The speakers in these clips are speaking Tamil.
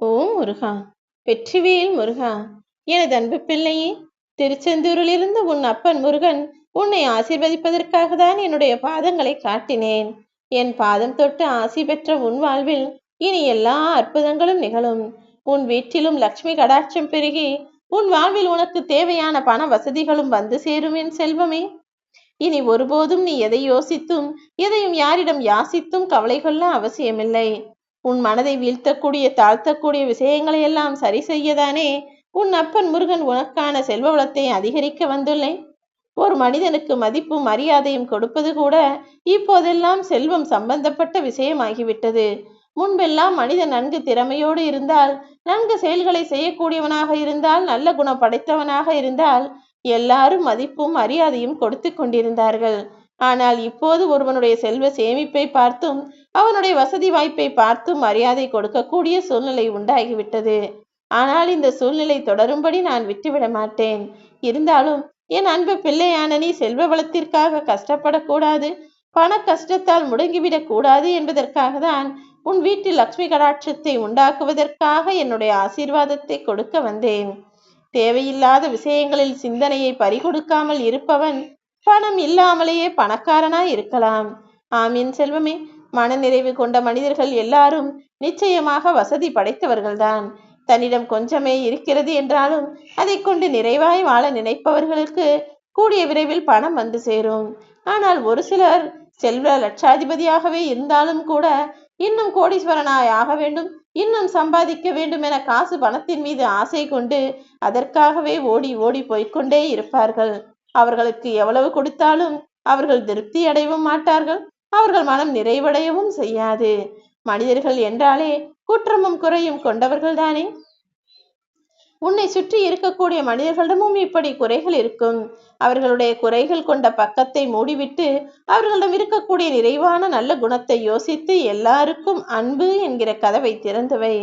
ஓ முருகா வெற்றிவேல் முருகா எனது அன்பு பிள்ளையே திருச்செந்தூரிலிருந்து உன் அப்பன் முருகன் உன்னை ஆசீர்வதிப்பதற்காக தான் என்னுடைய பாதங்களை காட்டினேன். என் பாதம் தொட்டு ஆசி பெற்ற உன் வாழ்வில் இனி எல்லா அற்புதங்களும் நிகழும். உன் வீட்டிலும் லக்ஷ்மி கடாட்சம் பெருகி உன் வாழ்வில் உனக்கு தேவையான பண வசதிகளும் வந்து சேரும் என் செல்வமே. இனி ஒருபோதும் நீ எதை யோசித்தும் எதையும் யாரிடம் யாசித்தும் கவலை கொள்ள அவசியமில்லை. உன் மனதை வீழ்த்தக்கூடிய தாழ்த்தக்கூடிய விஷயங்களை எல்லாம் சரி செய்யதானே? உன் அப்பன் முருகன் உனக்கான செல்வ வளத்தை அதிகரிக்க வந்துள்ளேன். ஒரு மனிதனுக்கு மதிப்பும் மரியாதையும் கொடுப்பது கூட இப்போதெல்லாம் செல்வம் சம்பந்தப்பட்ட விஷயமாகிவிட்டது. முன்பெல்லாம் மனிதன் நன்கு திறமையோடு இருந்தால் நன்கு செயல்களை செய்யக்கூடியவனாக இருந்தால் நல்ல குணம் படைத்தவனாக இருந்தால் எல்லாரும் மதிப்பும் மரியாதையும் கொடுத்து கொண்டிருந்தார்கள். ஆனால் இப்போது ஒருவனுடைய செல்வ சேமிப்பை பார்த்தும் அவனுடைய வசதி வாய்ப்பை பார்த்தும் மரியாதை கொடுக்கக்கூடிய சூழ்நிலை உண்டாகிவிட்டது. ஆனால் இந்த சூழ்நிலை தொடரும்படி நான் விட்டுவிட மாட்டேன். இருந்தாலும் என் அன்பு பிள்ளையான நீ செல்வ வளத்திற்காக கஷ்டப்படக்கூடாது பண கஷ்டத்தால் முடங்கிவிடக் கூடாது என்பதற்காக தான் உன் வீட்டில் லக்ஷ்மி கடாட்சத்தை உண்டாக்குவதற்காக என்னுடைய ஆசீர்வாதத்தை கொடுக்க வந்தேன். தேவையில்லாத விஷயங்களில் சிந்தனையை பறிகொடுக்காமல் இருப்பவன் பணம் இல்லாமலேயே பணக்காரனாய் இருக்கலாம். ஆமீன் செல்வமே. மனநிறைவு கொண்ட மனிதர்கள் எல்லாரும் நிச்சயமாக வசதி படைத்தவர்கள்தான். தன்னிடம் கொஞ்சமே இருக்கிறது என்றாலும் அதை கொண்டு நிறைவாய் வாழ நினைப்பவர்களுக்கு கூடிய விரைவில் பணம் வந்து சேரும். ஆனால் ஒரு சிலர் செல்வ லட்சாதிபதியாகவே இருந்தாலும் கூட இன்னும் கோடீஸ்வரனாய் ஆக வேண்டும் இன்னும் சம்பாதிக்க வேண்டும் என காசு பணத்தின் மீது ஆசை கொண்டு அதற்காகவே ஓடி ஓடி போய்கொண்டே இருப்பார்கள். அவர்களுக்கு எவ்வளவு கொடுத்தாலும் அவர்கள் திருப்தி அடையவும் மாட்டார்கள். அவர்கள் மனம் நிறைவடையவும் செய்யாது. மனிதர்கள் என்றாலே குற்றமும் குறையும் கொண்டவர்கள் தானே உன்னை சுற்றி இருக்கக்கூடிய மனிதர்களிடமும் இப்படி குறைகள் இருக்கும். அவர்களுடைய குறைகள் கொண்ட பக்கத்தை மூடிவிட்டு அவர்களிடம் இருக்கக்கூடிய நிறைவான நல்ல குணத்தை யோசித்து எல்லாருக்கும் அன்பு என்கிற கதவை திறந்துவை.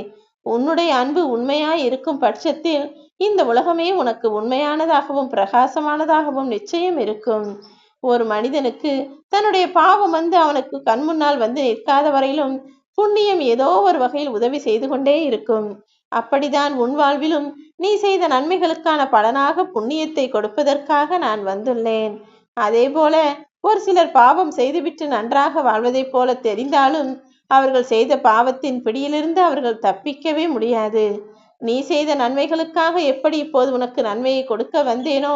உன்னுடைய அன்பு உண்மையாய் இருக்கும் பட்சத்தில் இந்த உலகமே உனக்கு உண்மையானதாகவும் பிரகாசமானதாகவும் நிச்சயம் இருக்கும். ஒரு மனிதனுக்கு தன்னுடைய பாவம் வந்து அவனுக்கு கண் முன்னால் வந்து நிற்காத வரையிலும் புண்ணியம் ஏதோ ஒரு வகையில் உதவி செய்து கொண்டே இருக்கும். அப்படிதான் உன் வாழ்விலும் நீ செய்த நன்மைகளுக்கான பலனாக புண்ணியத்தை கொடுப்பதற்காக நான் வந்துள்ளேன். அதே போல ஒரு சிலர் பாவம் செய்துவிட்டு நன்றாக வாழ்வதைப் போல தெரிந்தாலும் அவர்கள் செய்த பாவத்தின் பிடியிலிருந்து அவர்கள் தப்பிக்கவே முடியாது. நீ செய்த நன்மைகளுக்காக எப்படி இப்போது உனக்கு நன்மையை கொடுக்க வந்தேனோ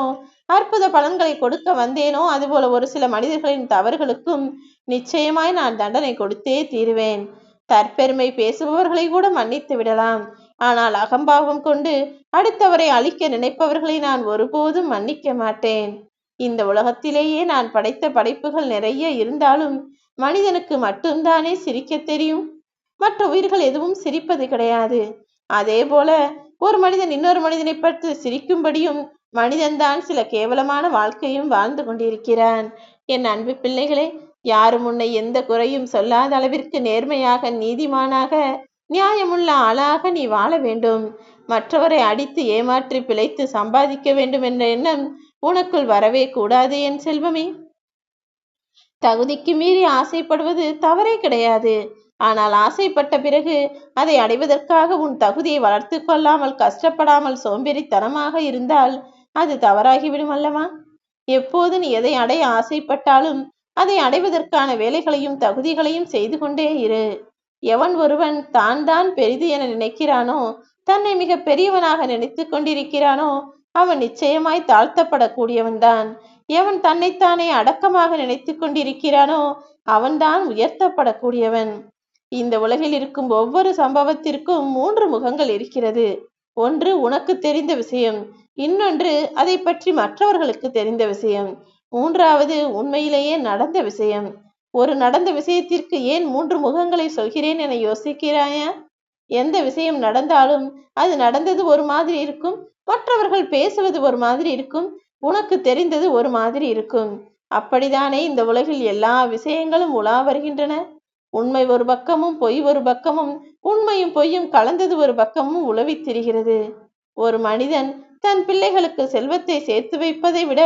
அற்புத பலன்களை கொடுக்க வந்தேனோ அதுபோல ஒரு சில மனிதர்களின் தவறுகளுக்கும் நிச்சயமாய் நான் தண்டனை கொடுத்தே தீருவேன். தற்பெருமை பேசுபவர்களை கூட மன்னித்து விடலாம். ஆனால் அகம்பாவம் கொண்டு அடுத்தவரை அழிக்க நினைப்பவர்களை நான் ஒருபோதும் மன்னிக்க மாட்டேன். இந்த உலகத்திலேயே நான் படைத்த படைப்புகள் நிறைய இருந்தாலும் மனிதனுக்கு மட்டும்தானே சிரிக்க தெரியும்? மற்ற உயிர்கள் எதுவும் சிரிப்பது கிடையாது. அதே போல ஒரு மனிதன் இன்னொரு மனிதனை பற்றி சிரிக்கும்படியும் மனிதன்தான் சில கேவலமான வாழ்க்கையும் வாழ்ந்து கொண்டிருக்கிறான். என் அன்பு பிள்ளைகளே யாரும் உன்னை எந்த குறையும் சொல்லாத அளவிற்கு நேர்மையாக நீதிமானாக நியாயமுள்ள ஆளாக நீ வாழ வேண்டும். மற்றவரை அடித்து ஏமாற்றி பிழைத்து சம்பாதிக்க வேண்டும் என்ற எண்ணம் உனக்குள் வரவே கூடாது என் செல்வமே. தகுதிக்கு மீறி ஆசைப்படுவது தவறே கிடையாது. ஆனால் ஆசைப்பட்ட பிறகு அதை அடைவதற்காக உன் தகுதியை வளர்த்து கொள்ளாமல் கஷ்டப்படாமல் சோம்பேறித்தனமாக இருந்தால் அது தவறாகிவிடும் அல்லவா? எப்போது நீ எதை அடைய ஆசைப்பட்டாலும் அதை அடைவதற்கான வேலைகளையும் தகுதிகளையும் செய்து கொண்டே இரு. எவன் ஒருவன் தான் தான் பெரிது என நினைக்கிறானோ தன்னை மிக பெரியவனாக நினைத்து கொண்டிருக்கிறானோ அவன் நிச்சயமாய் தாழ்த்தப்படக்கூடியவன்தான். எவன் தன்னைத்தானே அடக்கமாக நினைத்து கொண்டிருக்கிறானோ அவன்தான் உயர்த்தப்படக்கூடியவன். இந்த உலகில் இருக்கும் ஒவ்வொரு சம்பவத்திற்கும் மூன்று முகங்கள் இருக்கிறது. ஒன்று உனக்கு தெரிந்த விஷயம் இன்னொன்று அதை பற்றி மற்றவர்களுக்கு தெரிந்த விஷயம். மூன்றாவது உண்மையிலேயே நடந்த விஷயம். ஒரு நடந்த விஷயத்திற்கு ஏன் மூன்று முகங்களை சொல்கிறேன் என யோசிக்கிறாயா? எந்த விஷயம் நடந்தாலும் அது நடந்தது ஒரு மாதிரி இருக்கும் மற்றவர்கள் பேசுவது ஒரு மாதிரி இருக்கும் உனக்கு தெரிந்தது ஒரு மாதிரி இருக்கும். அப்படித்தானே இந்த உலகில் எல்லா விஷயங்களும் உலா வருகின்றன? உண்மை ஒரு பக்கமும் பொய் ஒரு பக்கமும் உண்மையும் பொய்யும் கலந்தது ஒரு பக்கமும் உழவித் திரிகிறது. ஒரு மனிதன் தன் பிள்ளைகளுக்கு செல்வத்தை சேர்த்து வைப்பதை விட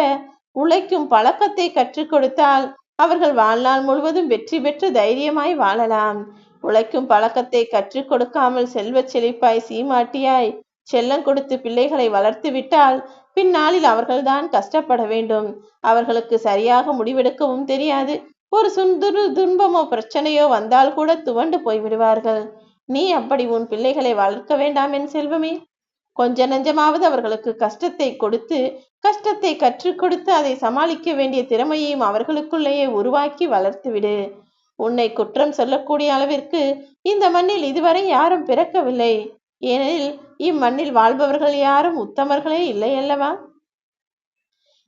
உழைக்கும் பழக்கத்தை கற்றுக் கொடுத்தால் அவர்கள் வாழ்நாள் முழுவதும் வெற்றி பெற்று தைரியமாய் வாழலாம். உழைக்கும் பழக்கத்தை கற்றுக் கொடுக்காமல் செல்வ செழிப்பாய் சீமாட்டியாய் செல்லம் கொடுத்து பிள்ளைகளை வளர்த்து விட்டால் பின்னாளில் அவர்கள்தான் கஷ்டப்பட வேண்டும். அவர்களுக்கு சரியாக முடிவெடுக்கவும் தெரியாது. ஒரு சுந்துரு துன்பமோ பிரச்சனையோ வந்தால் கூட துவண்டு போய்விடுவார்கள் நீ அப்படி உன் பிள்ளைகளை வளர்க்க வேண்டாம் என் செல்வமே. கொஞ்ச நஞ்சமாவது அவர்களுக்கு கஷ்டத்தை கொடுத்து கஷ்டத்தை கற்றுக் கொடுத்து அதை சமாளிக்க வேண்டிய திறமையையும் அவர்களுக்குள்ளேயே உருவாக்கி வளர்த்துவிடு உன்னை குற்றம் சொல்லக்கூடிய அளவிற்கு இந்த மண்ணில் இதுவரை யாரும் பிறக்கவில்லை. ஏனெனில் இம்மண்ணில் வாழ்பவர்கள் யாரும் உத்தமர்களே இல்லை அல்லவா?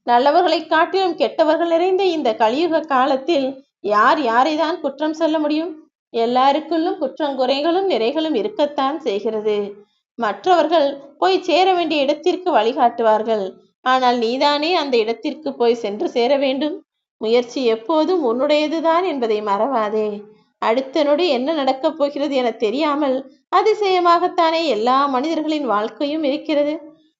நல்லவர்களை காட்டிலும் கெட்டவர்கள் நிறைந்த இந்த கலியுக காலத்தில் யார் யாரை தான் குற்றம் சொல்ல முடியும்? எல்லாருக்குள்ளும் குற்றங்குறைகளும் நிறைகளும் இருக்கத்தான் செய்கிறது. மற்றவர்கள் போய் சேர வேண்டிய இடத்திற்கு வழிகாட்டுவார்கள். ஆனால் நீதானே அந்த இடத்திற்கு போய் சென்று சேர வேண்டும்? முயற்சி எப்போதும் உன்னுடையதுதான் என்பதை மறவாதே. அடுத்த நொடி என்ன நடக்கப் போகிறது என தெரியாமல் அதிசயமாகத்தானே எல்லா மனிதர்களின் வாழ்க்கையும் இருக்கிறது.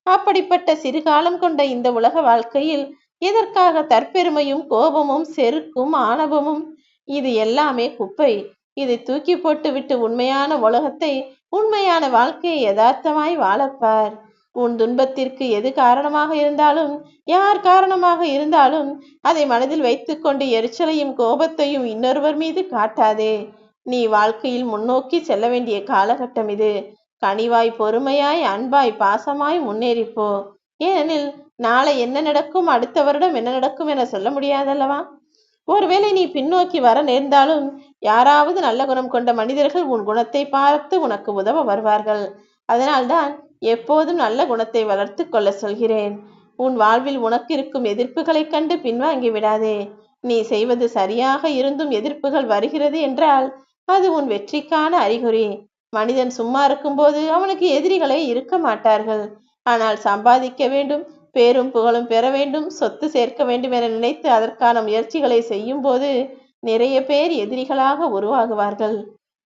அப்படிப்பட்ட சிறுகாலம் கொண்ட இந்த உலக வாழ்க்கையில் எதற்காக தற்பெருமையும் கோபமும் செருக்கும் ஆணவமும்? இது எல்லாமே குப்பை. இதை தூக்கி போட்டுவிட்டு உண்மையான உலகத்தை உண்மையான வாழ்க்கையை யதார்த்தமாய் வாழப்பார். உன் துன்பத்திற்கு எது காரணமாக இருந்தாலும் யார் காரணமாக இருந்தாலும் அதை மனதில் வைத்துக்கொண்டு எரிச்சலையும் கோபத்தையும் இன்னொருவர் மீது காட்டாதே. நீ வாழ்க்கையில் முன்னோக்கி செல்ல வேண்டிய காலகட்டம் இது. கனிவாய் பொறுமையாய் அன்பாய் பாசமாய் முன்னேறிப்போ. ஏனெனில் நாளை என்ன நடக்கும் அடுத்த வருடம் என்ன நடக்கும் என சொல்ல முடியாதல்லவா? ஒருவேளை நீ பின்னோக்கி வர நேர்ந்தாலும் யாராவது நல்ல குணம் கொண்ட மனிதர்கள் உன் குணத்தை பார்த்து உனக்கு உதவ வருவார்கள். அதனால்தான் எப்போதும் நல்ல குணத்தை வளர்த்து கொள்ள சொல்கிறேன். உன் வாழ்வில் உனக்கு இருக்கும் எதிர்ப்புகளைக் கண்டு பின்வாங்கி விடாதே. நீ செய்வது சரியாக இருந்தும் எதிர்ப்புகள் வருகிறது என்றால் அது உன் வெற்றிக்கான அறிகுறி. மனிதன் சும்மா இருக்கும்போது அவனுக்கு எதிரிகளே இருக்க மாட்டார்கள். ஆனால் சம்பாதிக்க வேண்டும் பேரும் புகழும் பெற வேண்டும் சொத்து சேர்க்க வேண்டும் என நினைத்து அதற்கான முயற்சிகளை செய்யும் போது நிறைய பேர் எதிரிகளாக உருவாகுவார்கள்.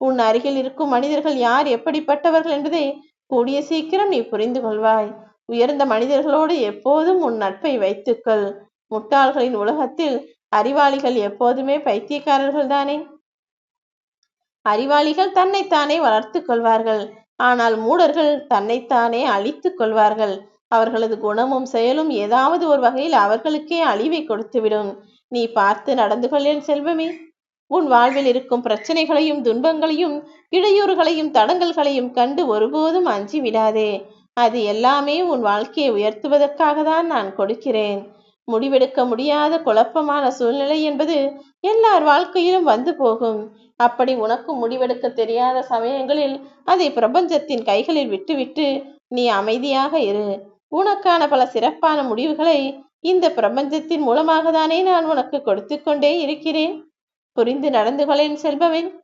உன் அருகில் இருக்கும் மனிதர்கள் யார் எப்படிப்பட்டவர்கள் என்பதை கூடிய சீக்கிரம் நீ புரிந்து கொள்வாய். உயர்ந்த மனிதர்களோடு எப்போதும் உன் நட்பை வைத்துக்கொள். முட்டாள்களின் உலகத்தில் அறிவாளிகள் எப்போதுமே பைத்தியக்காரர்கள் தானே அறிவாளிகள் தன்னைத்தானே வளர்த்து கொள்வார்கள். ஆனால் மூடர்கள் தன்னைத்தானே அழித்துக் கொள்வார்கள். அவர்களது குணமும் செயலும் ஏதாவது ஒரு வகையில் அவர்களுக்கே அழிவை கொடுத்துவிடும். நீ பார்த்து நடந்து கொள்ளேன் செல்வமே. உன் வாழ்வில் இருக்கும் பிரச்சனைகளையும் துன்பங்களையும் இடையூறுகளையும் தடங்கல்களையும் கண்டு ஒருபோதும் அஞ்சி விடாதே அது எல்லாமே உன் வாழ்க்கையை உயர்த்துவதற்காக தான் நான் கொடுக்கிறேன். முடிவெடுக்க முடியாத குழப்பமான சூழ்நிலை என்பது எல்லார் வாழ்க்கையிலும் வந்து போகும். அப்படி உனக்கும் முடிவெடுக்க தெரியாத சமயங்களில் அதை பிரபஞ்சத்தின் கைகளில் விட்டுவிட்டு நீ அமைதியாக இரு. உனக்கான பல சிறப்பான முடிவுகளை இந்த பிரபஞ்சத்தின் மூலமாக தானே நான் உனக்கு கொடுத்து கொண்டே இருக்கிறேன். புரிந்து நடந்து கொள்ளேன் செல்பவன்.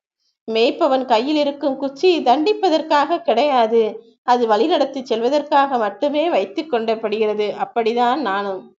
மேய்ப்பவன் கையில் இருக்கும் குச்சி தண்டிப்பதற்காக கிடையாது. அது வழிநடத்தி செல்வதற்காக மட்டுமே வைத்து கொண்டப்படுகிறது. அப்படிதான் நானும்.